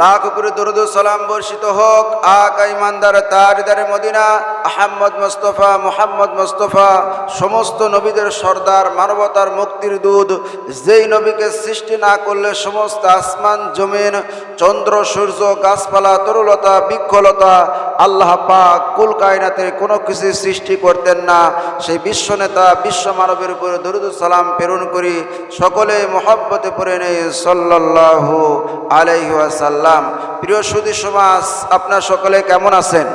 লাখ উপরে দরুদ সালাম বর্ষিত হোক, আকা ইমানদার তারিদারে মদিনা, আহম্মদ মোস্তফা, মোহাম্মদ মোস্তফা, সমস্ত নবীদের সর্দার, মানবতার মুক্তির দুধ যেই নবীকে সৃষ্টি না করলে সমস্ত আসমান, জমিন, চন্দ্র, সূর্য, গাছপালা, তরুলতা, বৃক্ষলতা, আল্লাহ পাক কুল কায়নাতে কোনো কিছু সৃষ্টি করতেন না। সেই বিশ্ব নেতা, বিশ্ব মানবের উপরে দরুদ সালাম প্রেরণ করি, সকলে মোহাব্বতে পড়ে নেই, সাল্লাল্লাহু আলাইহি ওয়াসাল্লাম প্রিয় সুদী সমাজ, আপনার সকলে কেমন আছেন?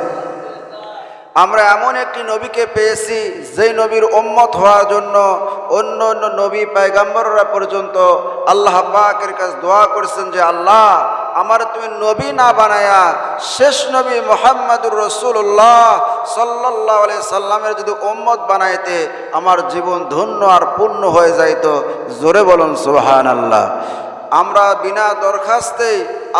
আমরা এমন একটি নবীকে পেয়েছি, যেই নবীর উম্মত হওয়ার জন্য অন্য অন্য নবী পায়গাম্বররা পর্যন্ত আল্লাহ পাকের কাছে দোয়া করেছেন যে, আল্লাহ, আমার তুমি নবী না বানায়া শেষ নবী মোহাম্মদুর রসুল্লাহ সাল্লাহ সাল্লামের যদি উম্মত বানাইতে আমার জীবন ধন্য আর পূর্ণ হয়ে যাইতো। জোরে বলুন সুহান আল্লাহ আমরা বিনা দরখাস্তে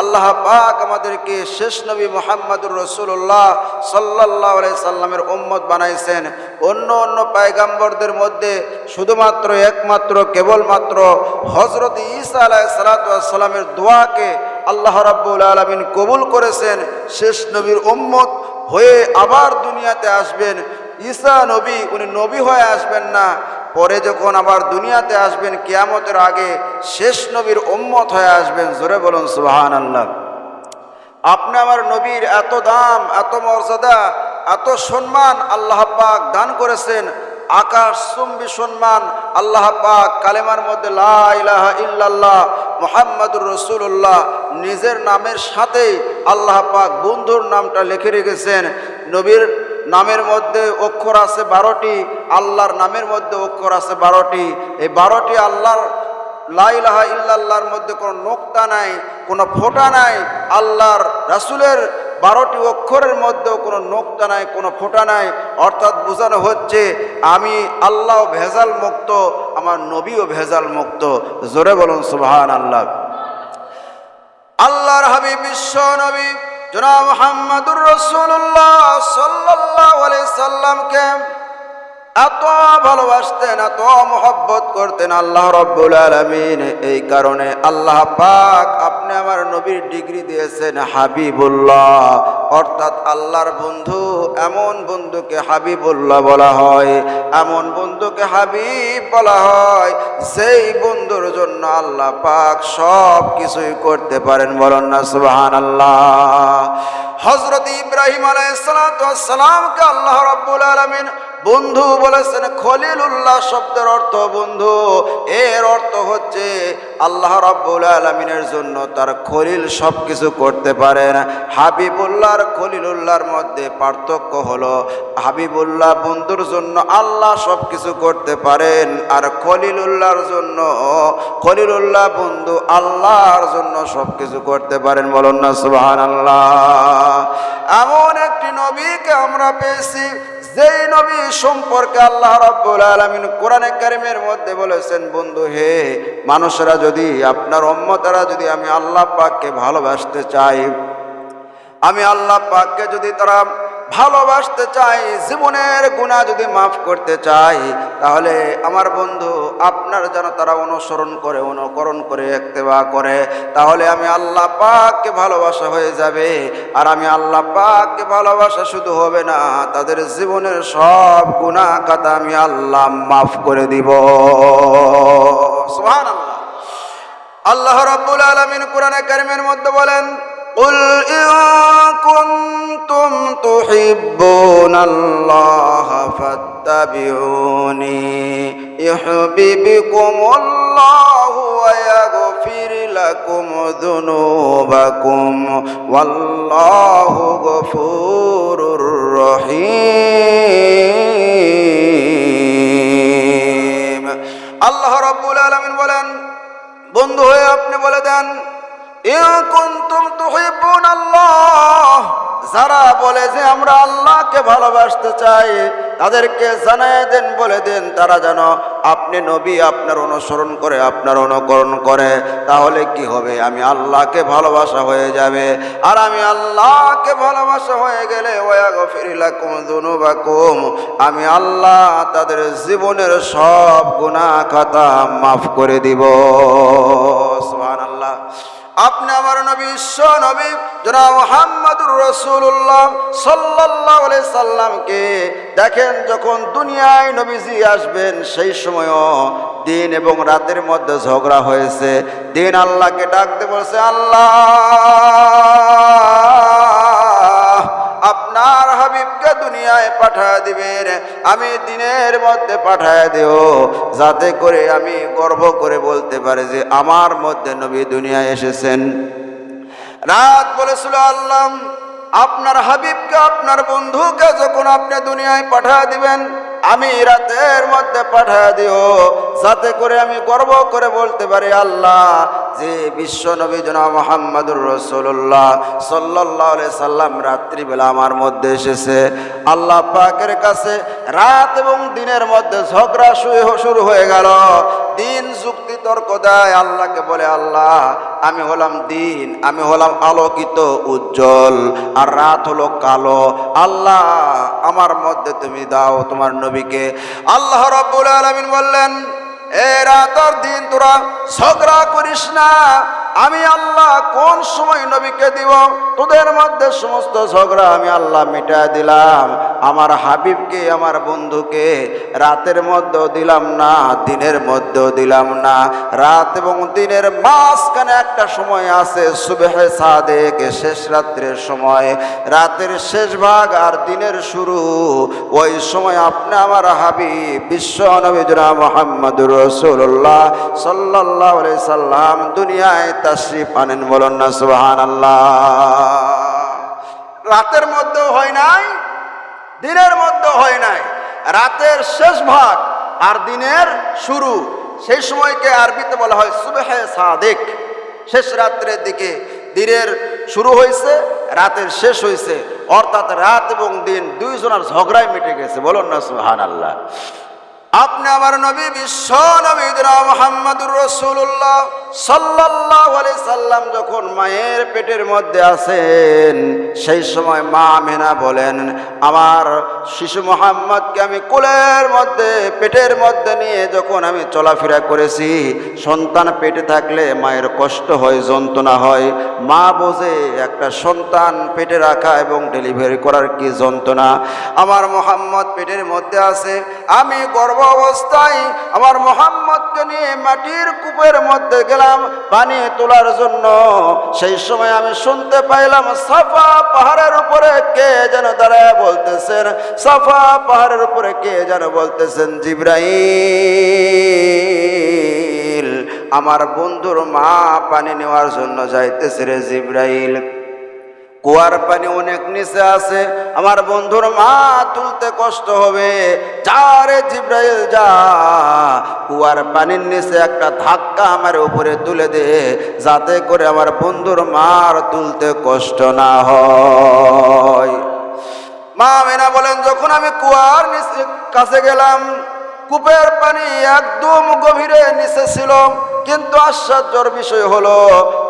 আল্লাহ পাক আমাদেরকে শেষ নবী মোহাম্মদুর রসুল্লাহ সাল্লাহ সাল্লামের উম্মত বানাইছেন। অন্য অন্য পায়গাম্বরদের মধ্যে শুধুমাত্র একমাত্র, কেবলমাত্র হজরত ঈসা আলাহ সালাতামের দোয়াকে আল্লাহ রাব্বুল আলমিন কবুল করেছেন। শেষ নবীর উম্মত হয়ে আবার দুনিয়াতে আসবেন। ঈসা নবী, উনি নবী হয়ে আসবেন না। পরে যখন আবার দুনিয়াতে আসবেন, কিয়ামতের আগে শেষ নবীর উম্মত হয়ে আসবেন, জোরে বলুন সুবাহান আল্লাহ আপনি আমার নবীর এত দাম, এত মর্যাদা, এত সম্মান আল্লাহ পাক দান করেছেন, আকাশ চুম্বি সম্মান আল্লাহ পাক, কালেমার মধ্যে লা ইলাহা ইল্লাল্লাহ, মোহাম্মদুর রসুল্লাহ নিজের নামের সাথেই আল্লাহ পাক বন্ধুর নামটা লিখে রেখেছেন, নবীর নামের মধ্যে অক্ষর আছে বারোটি, আল্লাহর নামের মধ্যে অক্ষর আছে বারোটি। এই বারোটি আল্লাহর লাইলাহা ইল্লাল্লাহর মধ্যে কোনো নোক্তা নাই, কোনো ফোঁটা নাই। আল্লাহর রাসুলের বারোটি অক্ষরের মধ্যেও কোনো নোক্তা নাই, কোনো ফোঁটা নাই। অর্থাৎ বোঝানো হচ্ছে, আমি আল্লাহ ভেজাল মুক্ত, আমার নবীও ভেজাল মুক্ত। জোরে বলুন সুবহান আল্লাহ আল্লাহর হাবিব বিশ্ব নবী। জনাব মোহাম্মদুর রসুল্লাহ সাল্লাহ সাল্লামকে এত ভালোবাসতেন, এত মহব্বত করতেন আল্লাহ রব্বুল আলমিন। এই কারণে আল্লাহ পাক আপনি আমার নবীর ডিগ্রি দিয়েছেন হাবিবুল্লাহ। অর্থাৎ আল্লাহর বন্ধু, এমন বন্ধুকে হাবিবুল্লাহ বলা হয়, এমন বন্ধুকে হাবিব বলা হয় সেই বন্ধুর জন্য আল্লাহ পাক সব কিছুই করতে পারেন। বলেন না সুবাহান আল্লাহ হজরত ইব্রাহিম আলাইসালামকে আল্লাহ রব্বুল আলমিন বন্ধু বলেছেন খলিলুল্লাহ শব্দের অর্থ বন্ধু। এর অর্থ হচ্ছে আল্লাহ রাব্বুল আলমিনের জন্য তার খলিল সব কিছু করতে পারেন। হাবিবুল্লাহর খলিলুল্লাহর মধ্যে পার্থক্য হলো, হাবিবুল্লাহ বন্ধুর জন্য আল্লাহ সব কিছু করতে পারেন আর খলিলুল্লাহর জন্য, খলিলুল্লাহ বন্ধু আল্লাহর জন্য সব কিছু করতে পারেন বলুন না সুবাহান আল্লাহ এমন একটি নবীকে আমরা পেয়েছি যেই নবী সম্পর্কে আল্লাহ রাব্বুল আলামিন কোরআনে কারিমের মধ্যে বলেছেন, বন্ধু, হে মানুষরা, যদি আপনার অম্মতারা যদি আমি আল্লাহ পাককে ভালোবাসতে চাই, আমি আল্লাহ পাককে যদি তারা ভালোবাসতে চাই, জীবনের গুণা যদি মাফ করতে চাই, তাহলে আমার বন্ধু আপনার যেন তারা অনুসরণ করে, অনুকরণ করে, একতেবা করে, তাহলে আমি আল্লাহ পাককে ভালোবাসা হয়ে যাবে। আর আমি আল্লাহ পাককে ভালোবাসা শুধু হবে না, তাদের জীবনের সব গুণা কাতা আমি আল্লাহ মাফ করে দিব। সুবহানাল্লাহ। আল্লাহ রাব্বুল আলামিন কোরআনে কারিমের মধ্যে বলেন قل إن كنتم تحبون الله فاتبعوني يحببكم الله ويغفر لكم ذنوبكم والله غفور رحيم আল্লাহ রাব্বুল আলামিন বলেন বন্ধু হয়ে আপনি বলে দেন আল্লাহ যারা বলে যে আমরা আল্লাহকে ভালোবাসতে চাই, তাদেরকে জানাই দেন, বলে দেন, তারা যেন আপনি নবী, আপনার অনুসরণ করে, আপনার অনুকরণ করে। তাহলে কি হবে? আমি আল্লাহকে ভালোবাসা হয়ে যাবে। আর আমি আল্লাহকে ভালোবাসা হয়ে গেলে আমি আল্লাহ তাদের জীবনের সব গুণা খাতা মাফ করে দিব। সুবহানাল্লাহ। আপনি আমার নবী, বিশ্ব নবী, জনাব মোহাম্মদুর রসুল্লাহ সাল্লাহ সাল্লামকে দেখেন যখন দুনিয়ায় নবীজি আসবেন, সেই সময়ও দিন এবং রাতের মধ্যে ঝগড়া হয়েছে। দিন আল্লাহকে ডাকতে বলছে, আল্লাহ! পাঠায় দিবেন আমি দিনের মধ্যে পাঠায় দেও। যাতে করে আমি গর্ব করে বলতে পারে যে আমার মধ্যে নবী দুনিয়া এসেছেন। রাত বলেছিল, আল্লাহ, আপনার হাবিবকে, আপনার বন্ধুকে যখন আপনি দুনিয়ায় পাঠায় দিবেন আমি রাতের মধ্যে পাঠায় দিও, যাতে করে আমি গর্ব করে বলতে পারি আল্লাহ, যে বিশ্ব নবী জনা মোহাম্মদুর রসুল্লাহ সাল্লাহ সাল্লাম রাত্রিবেলা আমার মধ্যে এসেছে। আল্লাহ পাকের কাছে রাত এবং দিনের মধ্যে ঝগড়া শুয়ে- শুরু হয়ে গেল। দিন যুক্তি তর্ক দেয়, আল্লাহকে বলে, আল্লাহ, আমি হলাম দিন, আমি হলাম আলোকিত, উজ্জ্বল, আর রাত হলো কালো। আল্লাহ, আমার মধ্যে তুমি দাও তোমার নবীকে। আল্লাহ রব্বুল আলমিন বললেন, এ রাত দিন তোরা ঝগড়া করিস না আমি আল্লাহ কোন সময় নবীকে দিব? তোদের মধ্যে সমস্ত ঝগড়া আমি আল্লাহ মিটা দিলাম। আমার হাবিবকে, আমার বন্ধুকে রাতের মধ্যেও দিলাম না, দিনের মধ্যেও দিলাম না। রাত এবং দিনের মাঝখানে একটা সময় আছে, সুবেহে সাদেক, শেষ রাত্রের সময়। রাতের শেষ ভাগ আর দিনের শুরু। ওই সময় আপনি আমার হাবিব, বিশ্ব নবীজরা মোহাম্মদুর রসুল্লাহ সাল্লাহ সাল্লাম দুনিয়ায় তাশরিফ আনেন, বলুন না সুবাহান আল্লাহ রাতের মধ্যেও হয় নাই, দিনের মধ্যে হয় নাই। রাতের শেষ ভাগ আর দিনের শুরু, সেই সময়কে আরবিতে বলা হয় সুবেহে সাদেক। শেষ রাত্রের দিকে দিনের শুরু হয়েছে রাতের শেষ হয়েছে অর্থাৎ রাত এবং দিন দুইজনের ঝগড়ায় মিটে গেছে, বলুন না সুহান আল্লাহ আপনি আমার নবী, বিশ্ব নবী যখন মায়ের পেটের মধ্যে আছেন সেই সময় মা মেনা বলেন, আমার শিশু মোহাম্মদকে আমি কোলের মধ্যে, পেটের মধ্যে নিয়ে যখন আমি চলাফেরা করেছি, সন্তান পেটে থাকলে মায়ের কষ্ট হয়, যন্ত্রণা হয়। মা বোঝে একটা সন্তান পেটে রাখা এবং ডেলিভারি করার কি যন্ত্রণা। আমার মোহাম্মদ পেটের মধ্যে আছে, আমি গর্ভ অবস্থায় আমার মোহাম্মদকে নিয়ে মাটির কূপের মধ্যে গেলাম পানি তোলার জন্য। সেই সময় আমি শুনতে পাইলাম, সাফা পাহাড়ের উপরে কে যেন দাঁড়ায় বলতেছেন, সাফা পাহাড়ের উপরে কে যেন বলতেছেন, জিব্রাইল। আমার বন্ধুর মা পানি নেওয়ার জন্য যাইতেছে রে জিব্রাইল। কুয়ার পানি অনেক নিচে আছে। আমার বন্ধুর মা তুলতে কষ্ট হবে। যা রে জিব্রাইল, যা। কুয়ার পানির নিচে একটা ধাক্কা আমার উপরে তুলে দে, যাতে করে আমার বন্ধুর মার তুলতে কষ্ট না হয়। মা মেনা বলেন, যখন আমি কুয়ার নিচে কাছে গেলাম কূপের পানি একদম গভীরে নিচে ছিল। কিন্তু আশ্চর্যর বিষয় হলো,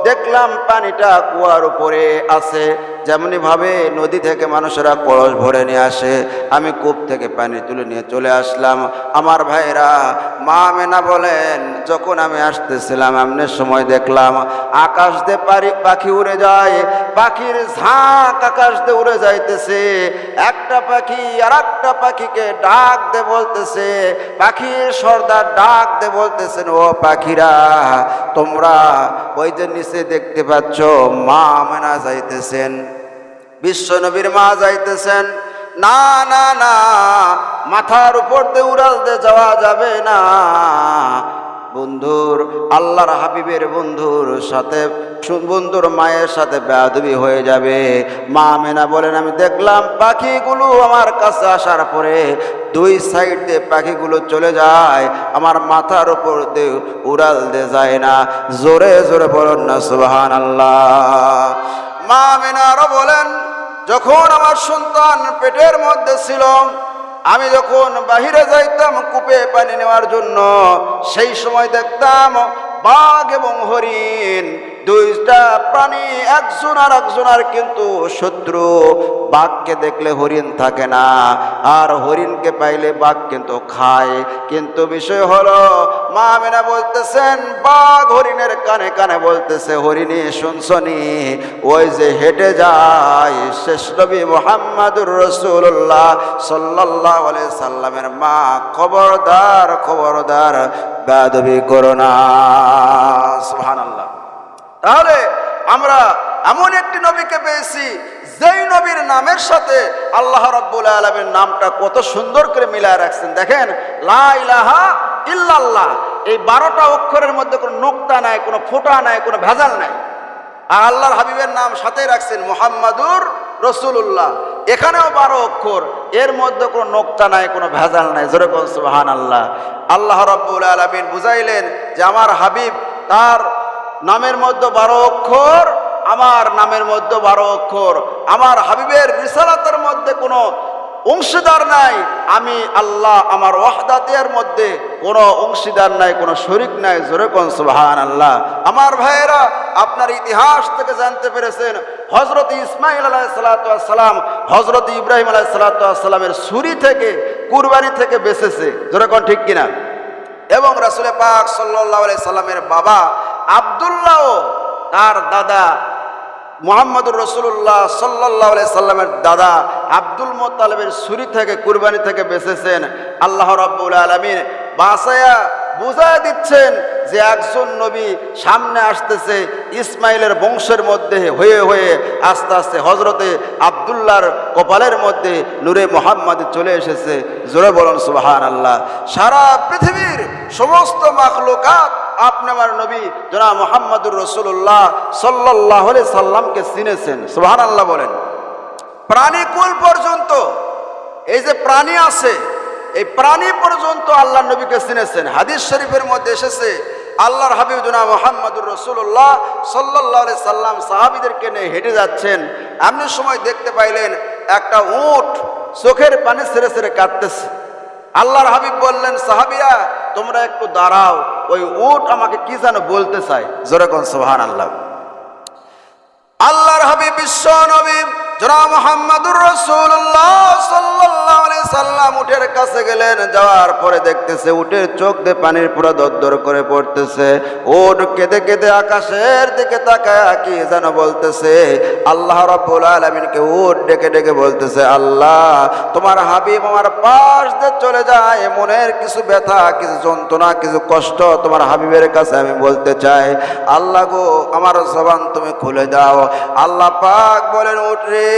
দেখলাম পানিটা কুয়ার উপরে আছে। যেমনি ভাবে নদী থেকে মানুষেরা কলস ভরে নিয়ে আসে, আমি কূপ থেকে পানি তুলে নিয়ে চলে আসলাম। আমার ভাইরা মা মেনা বলেন, যখন আমি আসতেছিলাম এমনের সময় দেখলাম, আকাশ দিয়ে পারি, পাখি উড়ে যায়, পাখির ঝাঁক আকাশ দিয়ে উড়ে যাইতেছে। একটা পাখি আর একটা পাখিকে ডাক দে বলতেছে, পাখির সর্দার ডাক দে বলতেছেন, ও পাখিরা, তোমরা ওই যে নিচে দেখতে পাচ্ছ, মা মেনা যাইতেছেন। বিশ্ব নবীর মা যাইতেছেন। না না না, মাথার উপর দিয়ে উড়াল দিয়ে যাওয়া যাবে না। বন্ধুর, আল্লাহর হাবিবের বন্ধুর সাথে বন্ধুর মায়ের সাথে বেয়াদবি হয়ে যাবে। মা মেনা বলেন, আমি দেখলাম পাখিগুলো আমার কাছে আসার পরে দুই সাইড দিয়ে পাখিগুলো চলে যায়, আমার মাথার উপর দিয়ে উড়াল দিয়ে যায় না। জোরে জোরে বলুন না সুবাহান আল্লাহ মা মেনারও বলেন, যখন আমার সন্তান পেটের মধ্যে ছিল, আমি যখন বাহিরে যাইতাম কূপে পানি নেওয়ার জন্য, সেই সময় দেখতাম বাঘ এবং হরিণ দুইটা প্রাণী, একজন আর একজন আর কিন্তু শত্রু। বাঘকে দেখলে হরিণ থাকে না, আর হরিণকে পাইলে বাঘ কিন্তু খায়। কিন্তু বিষয় হলো, মা মেনা বলতেছেন, বাঘ হরিণের কানে কানে বলতেছে, হরিণী শুনছনি ওই যে হেঁটে যায় শেষ নবী মোহাম্মদুর রসুল্লাহ সাল্লাহ সাল্লামের মা, খবরদার খবরদার বেদবি করো না। সুবহানাল্লাহ। তাহলে আমরা এমন একটি নবীকে পেয়েছি, যেই নবীর নামের সাথে আল্লাহ রব্বুল আলমের নামটা কত সুন্দর করে মিলায় রাখছেন। দেখেন, লা ইলাহা ইল্লাল্লাহ, এই বারোটা অক্ষরের মধ্যে কোনো নোক্তা নাই, কোনো ফোঁটা নাই, কোনো ভেজাল নাই। আর আল্লাহর হাবিবের নাম সাথে রাখছেন মোহাম্মদুর রসুল্লাহ এখানেও বারো অক্ষর, এর মধ্যে কোনো নোক্তা নাই, কোনো ভেজাল নাই। যেরকম সুবাহান আল্লাহ আল্লাহ রব্বুল আলমিন বুঝাইলেন যে আমার হাবিব তার নামের মধ্যে বারো অক্ষর, আমার নামের মধ্যে বারো অক্ষর। আমার হাবিবের রিসালাতের মধ্যে কোনো অংশীদার নাই, আমি আল্লাহ আমার ওয়াহদাতের মধ্যে কোনো অংশীদার নাই, কোনো শরিক নাই জোরেকন সুবাহান আল্লাহ আমার ভাইয়েরা, আপনার ইতিহাস থেকে জানতে পেরেছেন হজরত ইসমাইল আলাহ সালাম হজরত ইব্রাহিম আলাহ সালাতামের সুরি থেকে কুরবানি থেকে বেঁচেছে। জোরেকন ঠিক কিনা? এবং রাসুলে পাক সাল্লাহ সাল্লামের বাবা আবদুল্লাহ তার দাদা মোহাম্মদুর রসুল্লাহ সাল্লাহ সাল্লামের দাদা আব্দুল মোতালেবের সুরি থেকে কুরবানি থেকে বেঁচেছেন। আল্লাহ রব্বুল আলমিন বাসায়া বুঝাই দিচ্ছেন যে একজন নবী সামনে আসতেছে ইসমাইলের বংশের মধ্যে হয়ে হয়ে আস্তে আস্তে হজরতে আবদুল্লাহর কপালের মধ্যে নূরে মোহাম্মদ চলে এসেছে। জোরে বলুন সুবাহান আল্লাহ সারা পৃথিবীর সমস্ত মাখলুকাত আপনি আমার নবী জনা মোহাম্মদুর রসুল্লাহ সাল্লাহ সাল্লামকে চিনেছেন। সুবাহান আল্লাহ বলেন। প্রাণীকুল পর্যন্ত এই যে প্রাণী আছে এই প্রাণী পর্যন্ত আল্লাহ নবীকে চিনেছেন। হাদিস শরীফের মধ্যে এসেছে, আল্লাহর হাবিব জনা মোহাম্মদুর রসুল্লাহ সাল্লাহ সাল্লাম সাহাবিদেরকে নিয়ে হেঁটে যাচ্ছেন। এমনি সময় দেখতে পাইলেন একটা উট চোখের পানি ছেড়ে ছেড়ে কাঁদতেছে। আল্লাহর হাবিব বললেন সাহাবিয়া তোমরা একটু দাঁড়াও, ওই উট আমাকে কি যেন বলতে চায়? জোরেকন সোহান আল্লাহ আল্লাহর হাবিব বিশ্ব নবী জনা মোহাম্মদুর রসুল্লাহ সাল্লাহ সাল্লাম উটের কাছে গেলেন, যাওয়ার পরে দেখতেছে উটের চোখ দিয়ে পানির পুরো দরদর করে পড়তেছে। উট কেঁদে কেঁদে আকাশের দিকে তাকায় কি যেন বলতেছে। আল্লাহ রব্বুল আলমিনকে উট ডেকে ডেকে বলতেছে, আল্লাহ, তোমার হাবিব আমার পাশ দিয়ে চলে যায়, মনের কিছু ব্যথা, কিছু যন্ত্রণা, কিছু কষ্ট তোমার হাবিবের কাছে আমি বলতে চাই। আল্লাহ গো, আমার জবান তুমি খুলে দাও। আল্লাহ পাক বলেন উঠরে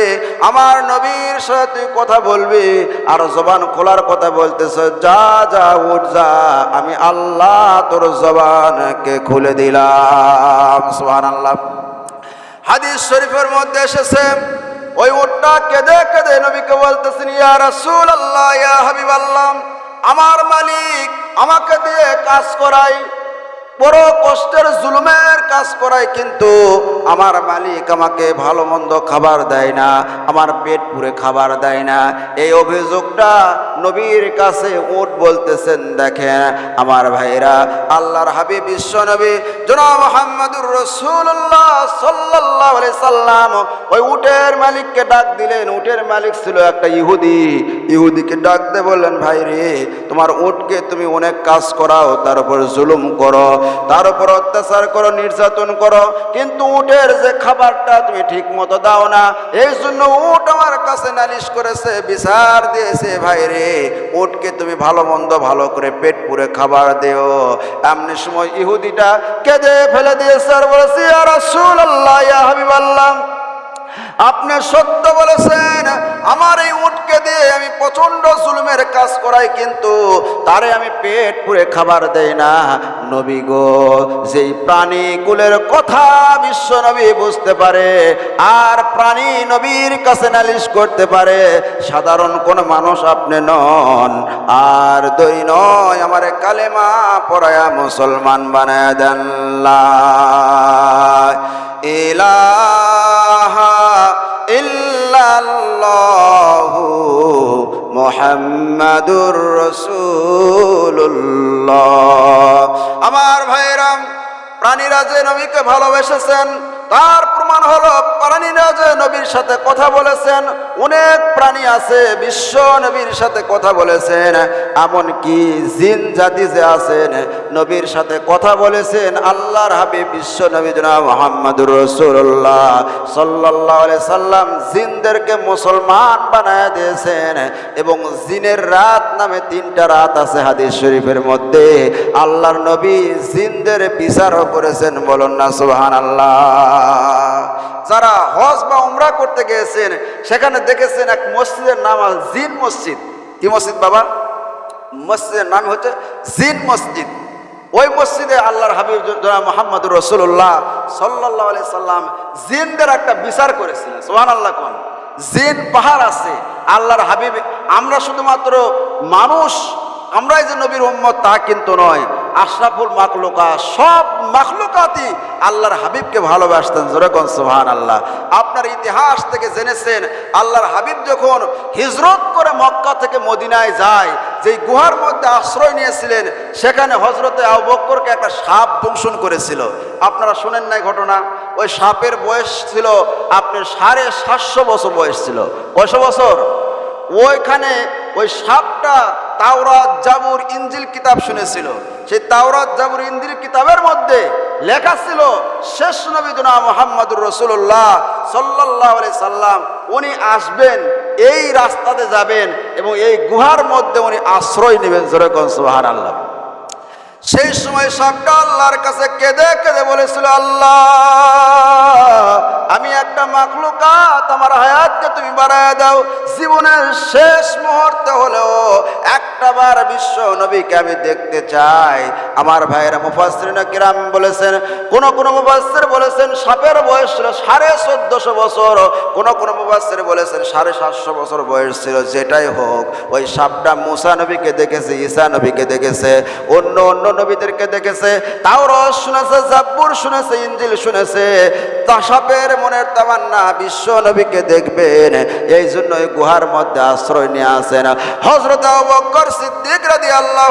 আমার নবীর সাথে কথা বলবি আর জবান খোলার কথা বলতেছ। যা যা, উঠ, যা। আমি আল্লাহ তোর জবানকে খুলে দিলাম। সোহান আল্লাহ হাদিস শরীফের মধ্যে এসেছে, ওই উটটা কেঁদে কেঁদে নবীকে বলতেছেন, ইয়া রাসূল আল্লাহ ইয়া হাবিব আল্লাহ আমার মালিক আমাকে দিয়ে কাজ করাই বড় কষ্টের জুলুমের কাজ করায় কিন্তু আমার মালিক আমাকে ভালো মন্দ খাবার দেয় না, আমার পেট পুরে খাবার দেয় না। এই অভিযোগটা নবীর কাছে উঠ বলতেছেন, দেখেন আমার ভাইরা, আল্লাহর হাবিব বিশ্ব নবী জনা মোহাম্মদুর রসুল্লাহ সাল্লাহ সাল্লাম, ওই উটের মালিককে ডাক দিলেন। উটের মালিক ছিল একটা ইহুদি। ইহুদিকে ডাক দে বললেন, ভাই রে, তোমার উটকে তুমি অনেক কাজ করাও, তার উপর জুলুম করো, তার উপর অত্যাচার করো, নির্যাতন করো, কিন্তু উটের যে খাবারটা তুমি ঠিক মতো দাও না, এই জন্য উট আমার কাছে নালিশ করেছে, বিচার দিয়েছে, ভাই রে, উটকে তুমি ভালো মন্দ ভালো করে পেট পুরে খাবার দেও। এমনি সময় ইহুদিটা কেঁদে ফেলে দিয়েছে আর বলেছি আর রাসূল আল্লাহ হাবিব আল্লাহ আপনি সত্য বলেছেন, আমার এই উটকে দিয়ে আমি প্রচণ্ড জুলুমের কাজ করাই, কিন্তু তারে আমি পেট পুরে খাবার দেই না। নবী গো, যেই প্রাণী কুলের কথা বিশ্ব নবী বুঝতে পারে, আর প্রাণী নবীর কাছে নালিশ করতে পারে, সাধারণ কোন মানুষ আপনি নন, আর দই নয়, আমার কালেমা পড়ায়া মুসলমান বানায় দেন লা মুহাম্মাদুর রসুল্লাহ আমার ভাইরাম প্রাণীরা যে নবীকে ভালোবেসেছেন, তার প্রমাণ হলো প্রাণীরা যে নবীর সাথে কথা বলেছেন, অনেক প্রাণী আছে, বিশ্ব নবীর সাথে কথা বলেছেন, এমনকি জিন জাতি যে আছেন, নবীর সাথে কথা বলেছেন, আল্লাহর হাবিব বিশ্ব নবী জনাব মোহাম্মদুর রসুল্লাহ সাল্লাহ সাল্লাম জিনদেরকে মুসলমান বানায় দিয়েছেন, এবং জিনের রাত নামে তিনটা রাত আছে হাদিস শরীফের মধ্যে, আল্লাহর নবী জিনদের বিচারও করেছেন, বলুন না সুবহান আল্লাহ যারা হজ বা উমরা করতে গিয়েছেন, সেখানে দেখেছেন এক মসজিদের নাম জিন মসজিদ। কি মসজিদ বাবা? মসজিদের নাম হচ্ছে জিন মসজিদ। ওই মসজিদে আল্লাহর হাবিব মোহাম্মদ রসুল্লাহ সাল্লাহ আলি সাল্লাম জিনদের একটা বিচার করেছিলেন। সোহান আল্লাহ কোন? জিন পাহাড় আছে, আল্লাহর হাবিব, আমরা শুধুমাত্র মানুষ, আমরাই যে নবীর উম্মত তা কিন্তু নয়। আশরাফুল মাকলুকা সব মাকলুকাতি আল্লাহর হাবিবকে ভালোবাসতেন। যেরকম সোহান আল্লাহ আপনার ইতিহাস থেকে জেনেছেন, আল্লাহর হাবিব যখন হিজরত করে মক্কা থেকে মদিনায় যায়, যেই গুহার মধ্যে আশ্রয় নিয়েছিলেন, সেখানে হজরতে আবক্করকে একটা সাপ দংশন করেছিল। আপনারা শোনেন নাই ঘটনা? ওই সাপের বয়স ছিল আপনার সাড়ে সাতশো বছর বয়স ছিল। কয়শো বছর? ওইখানে ওই সাপটা তাওরাত জাবুর ইঞ্জিল কিতাব শুনেছিল। সেই তাওরাত জাবুর ইঞ্জিল কিতাবের মধ্যে লেখা ছিল, শেষ নবী জনা মোহাম্মদুর রসুল্লাহ সাল্লাহ সাল্লাম, উনি আসবেন, এই রাস্তাতে যাবেন এবং এই গুহার মধ্যে উনি আশ্রয় নেবেন। সুহার আল্লাহ সেই সময় আল্লাহর কাছে কেঁদে কেঁদে বলেছিল, আল্লাহ আমি একটা মাখলুকাত, আমার হায়াতকে তুমি বাড়ায় দাও। জীবনের শেষ মুহূর্তে হলেও একটা বার বিশ্ব নবীকে আমি দেখতে চাই। আমার ভাইয়েরা মুফাসরিন কিরাম বলেছেন, কোন কোন মুফাসসির বলেছেন, সাপের বয়স ছিল সাড়ে চোদ্দশো বছর। কোন কোন মুফাসসির বলেছেন, সাড়ে সাতশো বছর বয়স ছিল, যেটাই হোক। ওই সাপটা মুসা নবীকে দেখেছে, ঈসা নবীকে দেখেছে, অন্য অন্য নবীদেরকে দেখেছে। তাও রস শুনেছে, জাব্বুর শুনেছে ইঞ্জিল শুনেছে। তা মনের তামান্না বিশ্ব নবীকে দেখবেন। এই জন্য ওই গুহার মধ্যে আশ্রয় নিয়ে আসেন। হজরত বকর সিদ্দিক রাদি আল্লাহ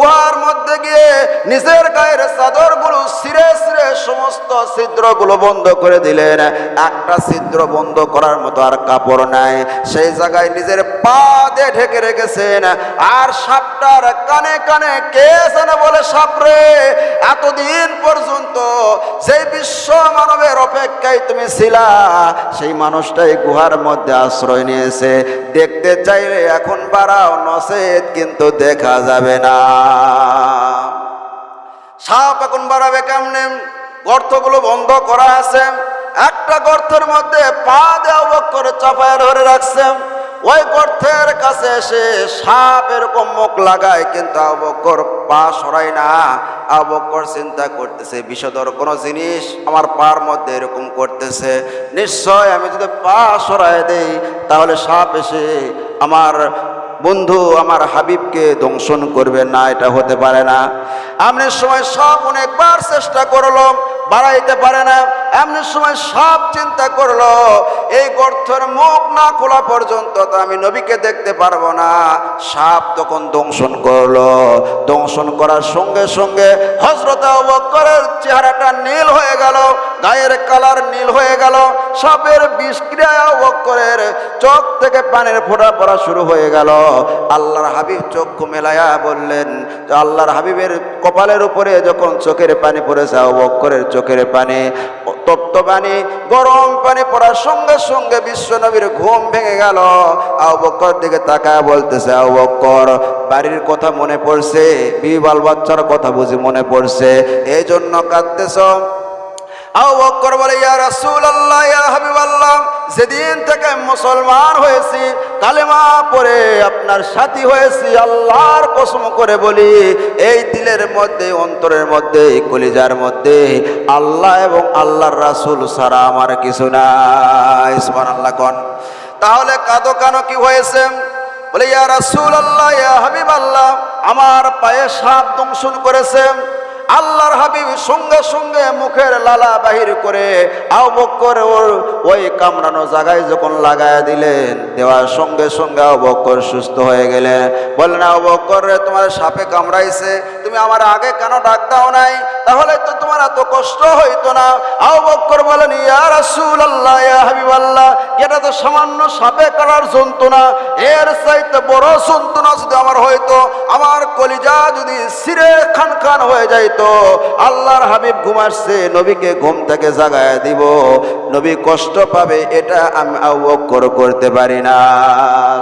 গুহার মধ্যে গিয়ে নিজের গায়ের চাদরগুলো সিরে সিরে সমস্ত ছিদ্রগুলো বন্ধ করে দিলেন। একটা ছিদ্র বন্ধ করার মতো আর কাপড় নাই। সেই জায়গায় নিজের পা দিয়ে ঢেকে রেখেছেন। আর সাপটার কানে কানে কে বলে, সাপরে, এতদিন পর্যন্ত সেই বিশ্ব মানবের অপেক্ষায় তুমি ছিলা? সেই মানুষটাই গুহার মধ্যে আশ্রয় নিয়েছে। দেখতে চাইলে এখন বাড়াও নসেদ কিন্তু দেখা যাবে না। সাপ এখন বাড়াবে কেমনে? গর্তগুলো বন্ধ করা আছে। একটা গর্তের মধ্যে পা দেওয়া করে চাপায় ধরে রাখছে। ওই গর্তের কাছে এসে সাপ এরকম মুখ লাগায়, কিন্তু আবক্কর পা সরাই না। আবক্কর চিন্তা করতেছে বিষদর কোনো জিনিস আমার পার মধ্যে এরকম করতেছে। নিশ্চয় আমি যদি পা সরাই দেই, তাহলে সাপ এসে আমার বন্ধু, আমার হাবিবকে দংশন করবে। না, এটা হতে পারে না। এমনি সময় সব অনেকবার চেষ্টা করল বাড়াইতে পারে না। এমনি সময় সব চিন্তা করল, এই গর্থের মুখ না খোলা পর্যন্ত তো আমি নবীকে দেখতে পারব না। সাপ তখন দংশন করল। দংশন করার সঙ্গে সঙ্গে হজরত অবকরের চেহারাটা নীল হয়ে গেল, গায়ের কালার নীল হয়ে গেল। সাপের বিষক্রিয়া অবকরের চোখ থেকে পানির ফোঁটা পড়া শুরু হয়ে গেল। আল্লাহর হাবিব চক্ষু মেলায়া বললেন, আল্লাহর হাবিবের কপালের উপরে যখন চোখের পানি পড়েছে অবকরের চোখের পানে, তপ্ত পানি, গরম পানি পড়ার সঙ্গে সঙ্গে বিশ্ব নবীর ঘুম ভেঙে গেল। আবক্কর দিকে তাকায় বলতেছে আবক্কর বাড়ির কথা মনে পড়ছে? বিবাল বাচ্চার কথা বুঝি মনে পড়ছে? এই জন্য কাঁদতেছ? আউ বক্কর বলে, ইয়া রাসূলুল্লাহ, ইয়া হাবিবাল্লাহ যেদিন থেকে মুসলমান হয়েছি, কালেমা পরে আপনার সাথী হয়েছি, আল্লাহর কসম করে বলি, এই দিলের মধ্যে, অন্তরের মধ্যে, কলিজার মধ্যে আল্লাহ এবং আল্লাহর রাসূল ছাড়া আমার কিছু নাই। সুবহানাল্লাহ কোন। তাহলে কাদো কানো, কি হয়েছে? বলে, ইয়া রাসুল আল্লাহ ইয়া হাবিব আল্লাহ আমার পায়ে সাপ দংশন করেছে। আল্লাহর হাবিব সঙ্গে সঙ্গে মুখের লালা বাহির করে আবক করে ওর ওই কামড়ানো জায়গায় যখন লাগায় দিলেন, দেওয়ার সঙ্গে সঙ্গে আউ বক্কর সুস্থ হয়ে গেলেন। বললেন আউ বক্কর রে, তোমার সাপে কামড়াইছে। তুমি আমার আগে কেন ডাক দাও নাই? তাহলে তো তোমার এত কষ্ট হইতো না। আউ বক্কর বলেন, ইয়া রাসূল আল্লাহ ইয়া হাবিব আল্লাহ এটা তো সামান্য সাপে কাটার যন্ত্রণা। এর চাইতে বড় যন্ত্রণা যদি আমার হয়তো আমার কলিজা যদি সিরে খান খান হয়ে যাইতো, আল্লাহর হাবিব ঘুমাচ্ছে, নবীকে ঘুম থেকে জাগায় দিব। নবী কষ্ট পাবে, এটা আমি আউ বক্কর করতে পারি না।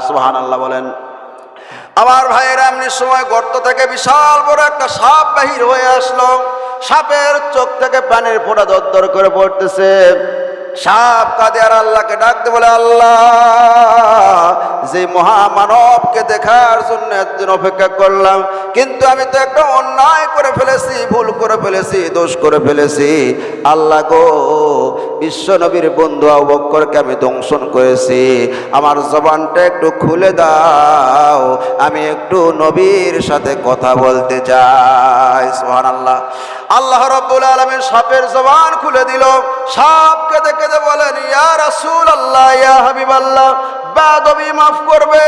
সুবহানাল্লাহ বলেন। আমার ভাইয়ের, এমনি সময় গর্ত থেকে বিশাল বড় একটা সাপ বাহির হয়ে আসলো। সাপের চোখ থেকে পানির ফোটা দর করে পড়তেছে। সাপ কাঁদে আর আল্লাহকে ডাকতে বলে, আল্লাহ যে মহামানবকে দেখার জন্য একদিন অপেক্ষা করলাম, কিন্তু আমি তো একটা অন্যায় করে ফেলেছি, ভুল করে ফেলেছি, দোষ করে ফেলেছি। আল্লাহ গো, বিশ্ব নবীর বন্ধু অবক্করকে আমি দংশন করেছি। আমার জবানটা একটু খুলে দাও, আমি একটু নবীর সাথে কথা বলতে চাই। সোহান আল্লাহ আল্লাহ রব্বুল আলমের সাপের জবান খুলে দিল। সাপকে কেঁদে কেঁদে বলেন ইয়া রাসূলুল্লাহ ইয়া হাবিব আল্লাহ বেদবি মাফ করবে।